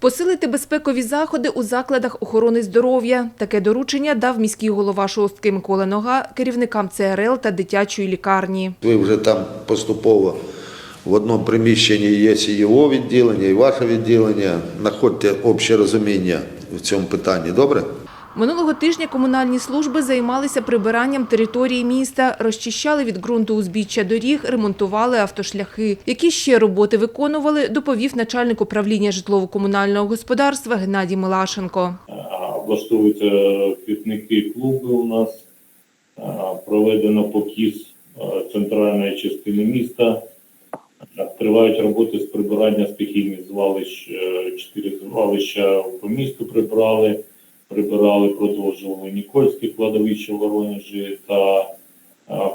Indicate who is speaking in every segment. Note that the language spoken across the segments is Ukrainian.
Speaker 1: Посилити безпекові заходи у закладах охорони здоров'я. Таке доручення дав міський голова шостки Микола Нога керівникам ЦРЛ та дитячої лікарні.
Speaker 2: Ви вже там поступово в одному приміщенні є і його відділення, і ваше відділення. Находьте обще розуміння в цьому питанні. Добре?
Speaker 1: Минулого тижня комунальні служби займалися прибиранням території міста, розчищали від ґрунту узбіччя доріг, ремонтували автошляхи. Які ще роботи виконували, доповів начальник управління житлово-комунального господарства Геннадій Милашенко.
Speaker 3: А, Облаштовуються квітники клуби у нас, проведено покіс центральної частини міста. Тривають роботи з прибирання стихійних звалищ. Е, Чотири звалища по місту прибрали, прибирали, продовжували Нікольське кладовище в Воронежі та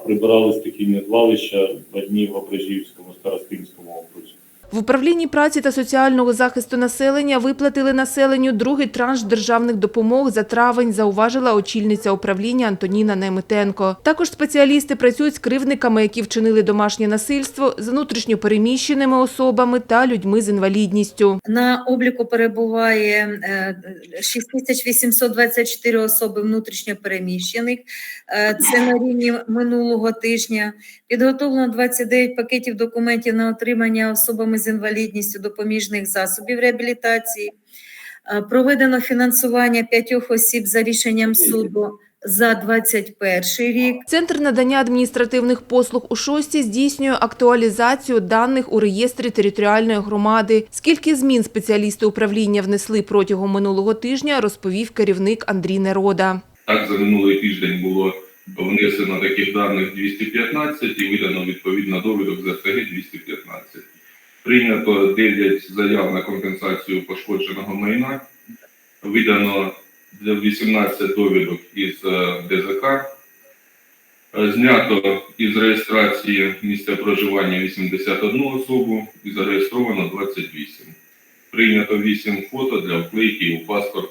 Speaker 3: прибирали стихійні звалища в одній в Ображівському старостинському окрузі.
Speaker 1: В управлінні праці та соціального захисту населення виплатили населенню другий транш державних допомог за травень, зауважила очільниця управління Антоніна Неметенко. Також спеціалісти працюють з кривдниками, які вчинили домашнє насильство, з внутрішньопереміщеними особами та людьми з інвалідністю.
Speaker 4: На обліку перебуває е, 6824 особи внутрішньо переміщених. Е, Це на рівні минулого тижня. Підготовлено 29 пакетів документів на отримання особами з інвалідністю допоміжних засобів реабілітації. Е, Проведено фінансування п'ятьох осіб за рішенням суду за 21 рік.
Speaker 1: Центр надання адміністративних послуг у шості здійснює актуалізацію даних у реєстрі територіальної громади. Скільки змін спеціалісти управління внесли протягом минулого тижня, розповів керівник Андрій Нерода.
Speaker 5: Так, за минулий тиждень було внесено таких даних 215 і видано відповідно довідок з СТГ 215. Прийнято 9 заяв на компенсацію пошкодженого майна. Видано 18 довідок із е, ДЗК. Знято із реєстрації місця проживання 81 особу і зареєстровано 28. Прийнято 8 фото для вклейки у паспорт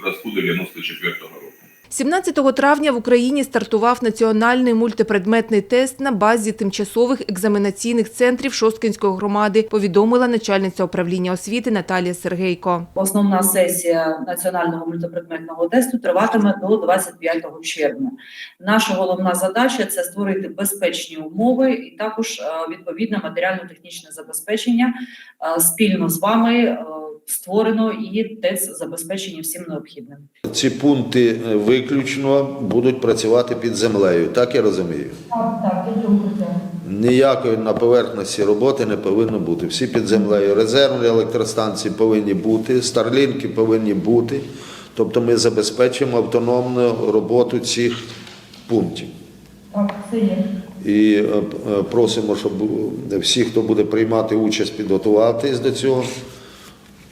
Speaker 5: зразку 94 року.
Speaker 1: 17 травня в Україні стартував національний мультипредметний тест на базі тимчасових екзаменаційних центрів Шосткинської громади, повідомила начальниця управління освіти Наталія Сергейко.
Speaker 6: Основна сесія національного мультипредметного тесту триватиме до 25 червня. Наша головна задача це створити безпечні умови і також е, відповідне матеріально-технічне забезпечення. Е, Спільно з вами е, створено і тест забезпечені всім необхідним.
Speaker 2: Ці пункти е, виключно будуть працювати під землею. Так я розумію?
Speaker 6: Так, так, до цього
Speaker 2: Ніякої на поверхності роботи не повинно бути. Всі під землею. Резервні електростанції повинні бути, старлінки повинні бути. Тобто ми забезпечимо автономну роботу цих пунктів.
Speaker 6: Так, це є.
Speaker 2: І е, е, просимо, щоб всі, хто буде приймати участь, підготуватись до цього,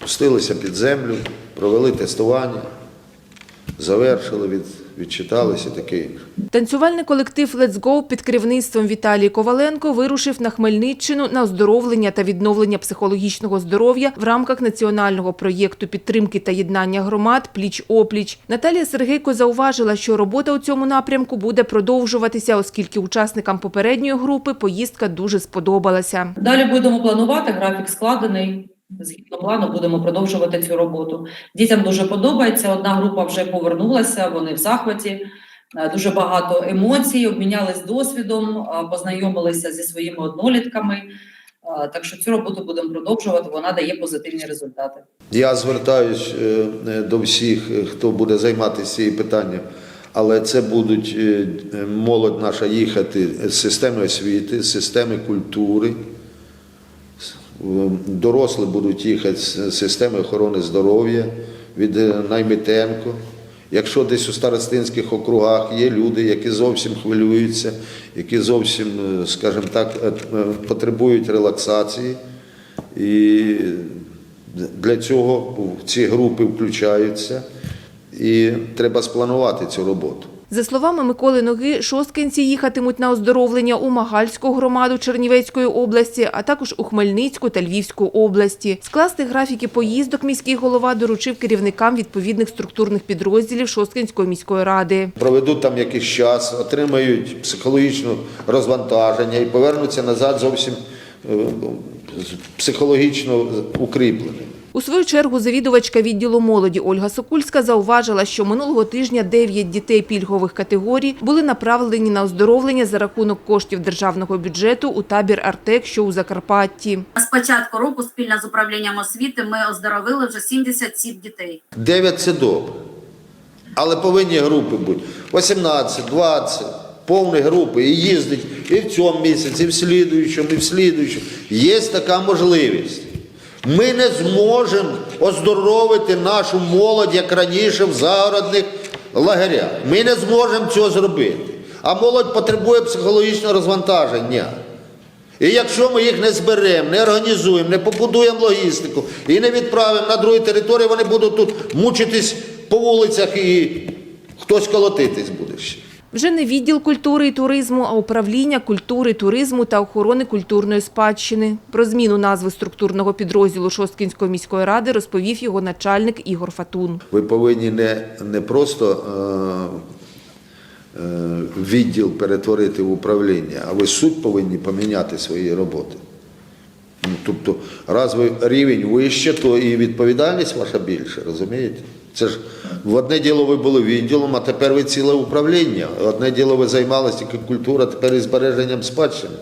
Speaker 2: пустилися під землю, провели тестування, завершили, від, відчиталися таке інше.
Speaker 1: Танцювальний колектив «Let's Go» під керівництвом Віталії Коваленко вирушив на Хмельниччину на оздоровлення та відновлення психологічного здоров'я в рамках національного проєкту підтримки та єднання громад «Пліч-опліч». Наталія Сергейко зауважила, що робота у цьому напрямку буде продовжуватися, оскільки учасникам попередньої групи поїздка дуже сподобалася.
Speaker 6: Далі будемо планувати, графік складений. Згідно плану будемо продовжувати цю роботу. Дітям дуже подобається. Одна група вже повернулася, вони в захваті. Е, Дуже багато емоцій, обмінялись досвідом, е, познайомилися зі своїми однолітками. Е, Так що цю роботу будемо продовжувати. Вона дає позитивні результати.
Speaker 2: Я звертаюсь до всіх, хто буде займатися цим питанням, але це будуть молодь наша їхати з системи освіти, з системи культури. С- е, Дорослі будуть їхати з системи охорони здоров'я від е, Наймитенко. Якщо десь у старостинських округах є люди, які зовсім хвилюються, які зовсім, е, скажімо так, е, потребують релаксації, і для цього ці групи включаються, і треба спланувати цю роботу.
Speaker 1: За словами Миколи Ноги, шосткинці їхатимуть на оздоровлення у Магальську громаду Чернівецької області, а також у Хмельницьку та Львівську області. Скласти графіки поїздок міський голова доручив керівникам відповідних структурних підрозділів Шосткинської міської ради.
Speaker 2: Проведуть там якийсь час, отримають психологічне розвантаження і повернуться назад зовсім е, психологічно укріпленим.
Speaker 1: У свою чергу завідувачка відділу молоді Ольга Сокульська зауважила, що минулого тижня 9 дітей пільгових категорій були направлені на оздоровлення за рахунок коштів державного бюджету у табір Артек, що у Закарпатті.
Speaker 7: З початку року спільно з управлінням освіти ми оздоровили вже 77 дітей.
Speaker 2: 9 це добре. Але повинні групи бути 18, 20, повні групи. І їздить і в цьому місяці, і в слідуючому, і в слідуючому. Є така можливість. Ми не зможемо оздоровити нашу молодь, як раніше, в загородних лагерях. Ми не зможемо цього зробити. А молодь потребує психологічного розвантаження. І якщо ми їх не зберемо, не організуємо, не побудуємо логістику і не відправимо на другі території, вони будуть тут мучитись по вулицях і хтось колотитись буде ще.
Speaker 1: Вже не відділ культури і туризму, а управління культури, туризму та охорони культурної спадщини. Про зміну назви структурного підрозділу Шосткінської міської ради розповів його начальник Ігор Фатун.
Speaker 2: Ви повинні не, не просто е, е, відділ перетворити в управління, а ви суть повинні поміняти свої роботи. Ну, тобто, раз ви рівень вище, то і відповідальність ваша більша, розумієте? Це ж в одне діло ви були відділом, а тепер ви ціле управління. Одне діло ви займалися тільки культура, тепер і збереженням спадщини.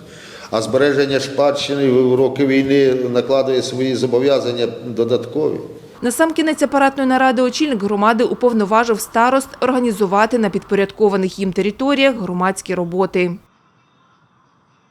Speaker 2: А збереження спадщини в роки війни накладує свої зобов'язання додаткові.
Speaker 1: Насамкінець апаратної наради очільник громади уповноважив старост організувати на підпорядкованих їм територіях громадські роботи.